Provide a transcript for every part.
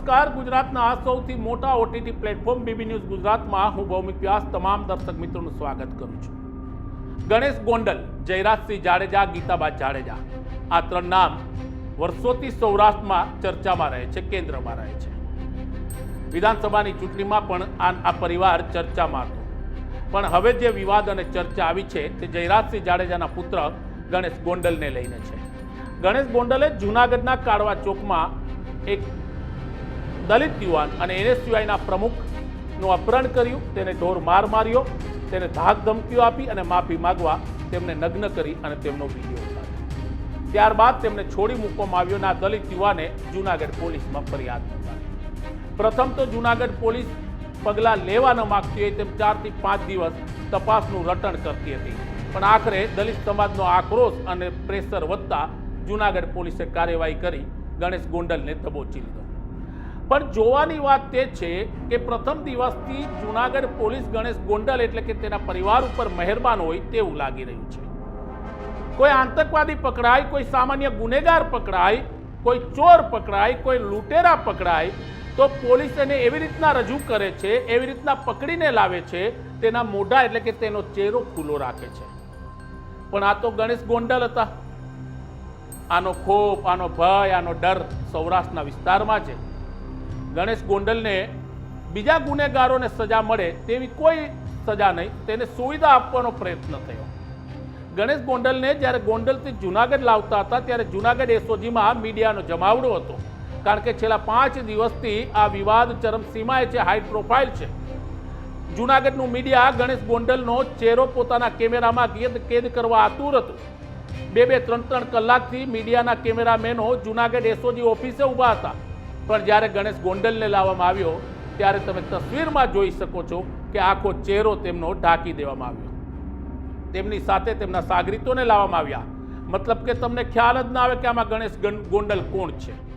નમસ્કાર. ગુજરાતના આ સૌથી મોટા ઓટીટી પ્લેટફોર્મ બીબી ન્યૂઝ ગુજરાતમાં હું ભૌમિક વ્યાસ તમામ દર્શક મિત્રોનું સ્વાગત કરું છું. ગણેશ ગોંડલ, જયરાજસિંહ જાડેજા, ગીતાબા જાડેજા. આ ત્રણ નામ વર્ષોથી સૌરાષ્ટ્રમાં ચર્ચામાં રહે છે, કેન્દ્રમાં રહે છે. વિધાનસભાની ચૂંટણીમાં પણ આ પરિવાર ચર્ચામાં હતો. પણ હવે જે વિવાદ અને ચર્ચા આવી છે, તે જયરાજસિંહ જાડેજાના પુત્ર ગણેશ ગોંડલને લઈને છે. ગણેશ ગોંડલે જૂનાગઢના કાળવા ચોકમાં એક દલિત યુવાન અને એનએસયુઆઈના પ્રમુખનું અપહરણ કર્યું, તેને ઢોર માર માર્યો, તેને ધાક ધમકીઓ આપી અને માફી માગવા તેમને નગ્ન કરી અને તેમનો વીડિયો ઉતાર્યો. ત્યારબાદ તેમને છોડી મૂકવામાં આવ્યો આ દલિત યુવાને જૂનાગઢ પોલીસમાં ફરિયાદ નોંધાવી. પ્રથમ તો જૂનાગઢ પોલીસ પગલાં લેવા ન માગતી હોય તેમ ચારથી પાંચ દિવસ તપાસનું રટણ કરતી હતી. પણ આખરે દલિત સમાજનો આક્રોશ અને પ્રેશર વધતા જૂનાગઢ પોલીસે કાર્યવાહી કરી ગણેશ ગોંડલને દબોચી લીધો. પણ જોવાની વાત તે છે કે પ્રથમ દિવસથી જૂનાગઢ પોલીસ ગણેશ ગોંડલ એટલે કે તેના પરિવાર ઉપર મહેરબાન હોય તેવું લાગી રહ્યું છે. કોઈ આતંકવાદી પકડાય, કોઈ સામાન્ય ગુનેગાર પકડાય, કોઈ ચોર પકડાય, કોઈ લૂંટેરા પકડાય, તો પોલીસ એને એવી રીતના રજૂ કરે છે, એવી રીતના પકડીને લાવે છે, તેના મોઢા એટલે કે તેનો ચહેરો ખુલ્લો રાખે છે. પણ આ તો ગણેશ ગોંડલ હતા. આનો ખોફ આનો ભય, આનો ડર સૌરાષ્ટ્રના વિસ્તારમાં છે. ગણેશ ગોંડલને બીજા ગુનેગારોને સજા મળે તેવી કોઈ સજા નહીં. તેને સુવિધા આપવાનો પ્રયત્ન થયો. ગણેશ ગોંડલને જ્યારે ગોંડલથી જુનાગઢ લાવતા હતા, ત્યારે જુનાગઢ એસઓજીમાં મીડિયાનો જમાવડો હતો. કારણ કે છેલ્લા પાંચ દિવસથી આ વિવાદ ચરમસીમાએ છે, હાઈ પ્રોફાઇલ છે. જુનાગઢનું મીડિયા ગણેશ ગોંડલનો ચહેરો પોતાના કેમેરામાં કેદ કેદ કરવા આતુર હતું. બે બે ત્રણ ત્રણ કલાકથી મીડિયાના કેમેરામેનો જુનાગઢ એસઓજી ઓફિસે ઊભા હતા. પણ જ્યારે ગણેશ ગોંડલને લાવવામાં આવ્યો, ત્યારે તમે તસવીરમાં જોઈ શકો છો કે આખો ચહેરો તેમનો ઢાંકી દેવામાં આવ્યો. તેમની સાથે તેમના સાગરીતોને લાવવામાં આવ્યા. મતલબ કે તમને ખ્યાલ જ ના આવે કે આમાં ગણેશ ગણ- ગોંડલ કોણ છે.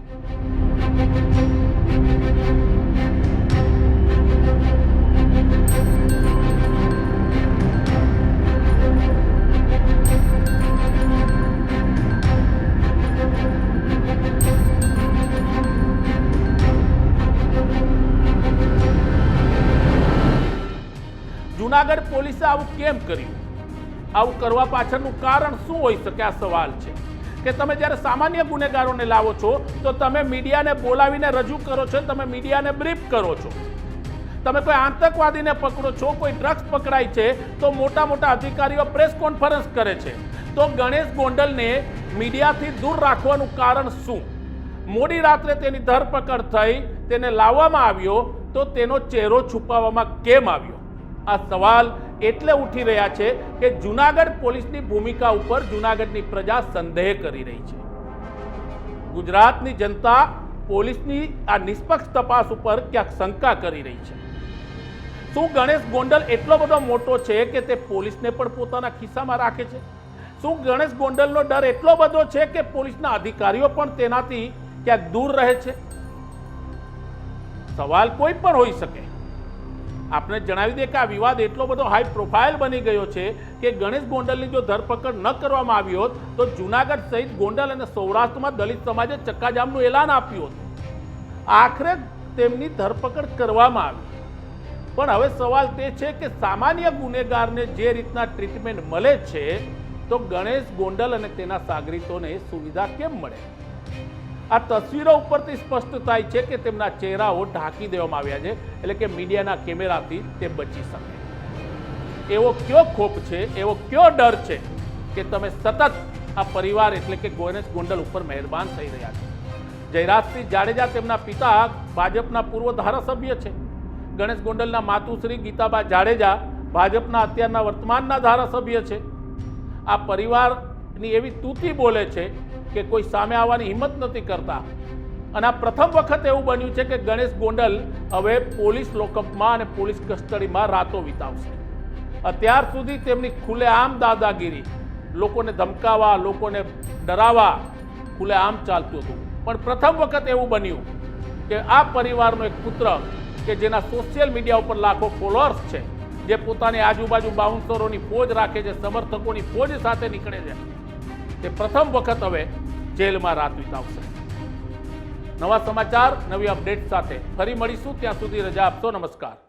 જુનાગઢ પોલીસે આવું કેમ કર્યું? આવું કરવા પાછળનું કારણ શું હોઈ શકે? આ સવાલ છે. કે તમે જ્યારે સામાન્ય ગુનેગારોને લાવો છો, તો તમે મીડિયાને બોલાવીને રજૂ કરો છો તમે મીડિયાને બ્રીફ કરો છો. તમે કોઈ આતંકવાદીને પકડો છો, કોઈ ડ્રગ્સ પકડાય છે, તો મોટા મોટા અધિકારીઓ પ્રેસ કોન્ફરન્સ કરે છે. તો ગણેશ ગોંડલને મીડિયાથી દૂર રાખવાનું કારણ શું? મોડી રાત્રે તેની ધરપકડ થઈ, તેને લાવવામાં આવ્યો, તો તેનો ચહેરો છુપાવવામાં કેમ આવ્યો? આ સવાલ એટલે ઉઠી રહ્યા છે કે જુનાગઢ પોલીસની ભૂમિકા ઉપર જુનાગઢની પ્રજા સંદેહ કરી રહી છે. ગુજરાતની જનતા પોલીસની આ નિષ્પક્ષ તપાસ ઉપર ક્યાંક શંકા કરી રહી છે. શું ગણેશ ગોંડલ એટલો બધો મોટો છે કે તે પોલીસને પણ પોતાના ખિસ્સામાં રાખે છે? શું ગણેશ ગોંડલનો ડર એટલો બધો છે કે પોલીસના અધિકારીઓ પણ તેનાથી ક્યાંક દૂર રહે છે? સવાલ કોઈ પણ હોઈ શકે. આપણે જણાવી દઈએ કે આ વિવાદ એટલો બધો હાઈ પ્રોફાઇલ બની ગયો છે કે ગણેશ ગોંડલની જો ધરપકડ ન કરવામાં આવી હોત, તો જુનાગઢ સહિત ગોંડલ અને સૌરાષ્ટ્રમાં દલિત સમાજે ચક્કાજામનું એલાન આપ્યું હતું. આખરે તેમની ધરપકડ કરવામાં આવી. પણ હવે સવાલ તે છે કે સામાન્ય ગુનેગારને જે રીતના ટ્રીટમેન્ટ મળે છે, તો ગણેશ ગોંડલ અને તેના સાગરીતોને સુવિધા કેમ મળે? આ તસવીરો ઉપરથી સ્પષ્ટ થાય છે કે તેમના ચહેરાઓ ઢાંકી દેવામાં આવ્યા છે, એટલે કે મીડિયાના કેમેરાથી તે બચી શકે. એવો કયો ખોપ છે, એવો કયો ડર છે કે તમે સતત આ પરિવાર એટલે કે ગોનેશ ગોંડલ ઉપર મહેરબાન થઈ રહ્યા છે? જયરાજસિંહ જાડેજા તેમના પિતા ભાજપના પૂર્વ ધારાસભ્ય છે. ગણેશ ગોંડલના માતુશ્રી ગીતાબા જાડેજા ભાજપના અત્યારના વર્તમાનના ધારાસભ્ય છે. આ પરિવારની એવી તૂતી બોલે છે કે કોઈ સામે આવવાની હિંમત નથી કરતા. અને આ પ્રથમ વખત એવું બન્યું છે કે ગણેશ ગોંડલ હવે પોલીસ લોકઅપમાં અને પોલીસ કસ્ટડીમાં રાતો વિતાવશે. અત્યાર સુધી તેમની ખુલ્લેઆમ દાદાગીરી, લોકોને ધમકાવા, લોકોને ડરાવા ખુલ્લેઆમ ચાલતું હતું. પણ પ્રથમ વખત એવું બન્યું કે આ પરિવારનો એક પુત્ર કે જેના સોશિયલ મીડિયા ઉપર લાખો ફોલોઅર્સ છે, જે પોતાની આજુબાજુ બાઉન્સરોની ફોજ રાખે છે, સમર્થકોની ફોજ સાથે નીકળે છે તે પ્રથમ વખત હવે જેલમાં રાત વિતાવશે. નવા સમાચાર, નવી અપડેટ સાથે ફરી મળીશું. ત્યાં સુધી રજા આપશો. નમસ્કાર.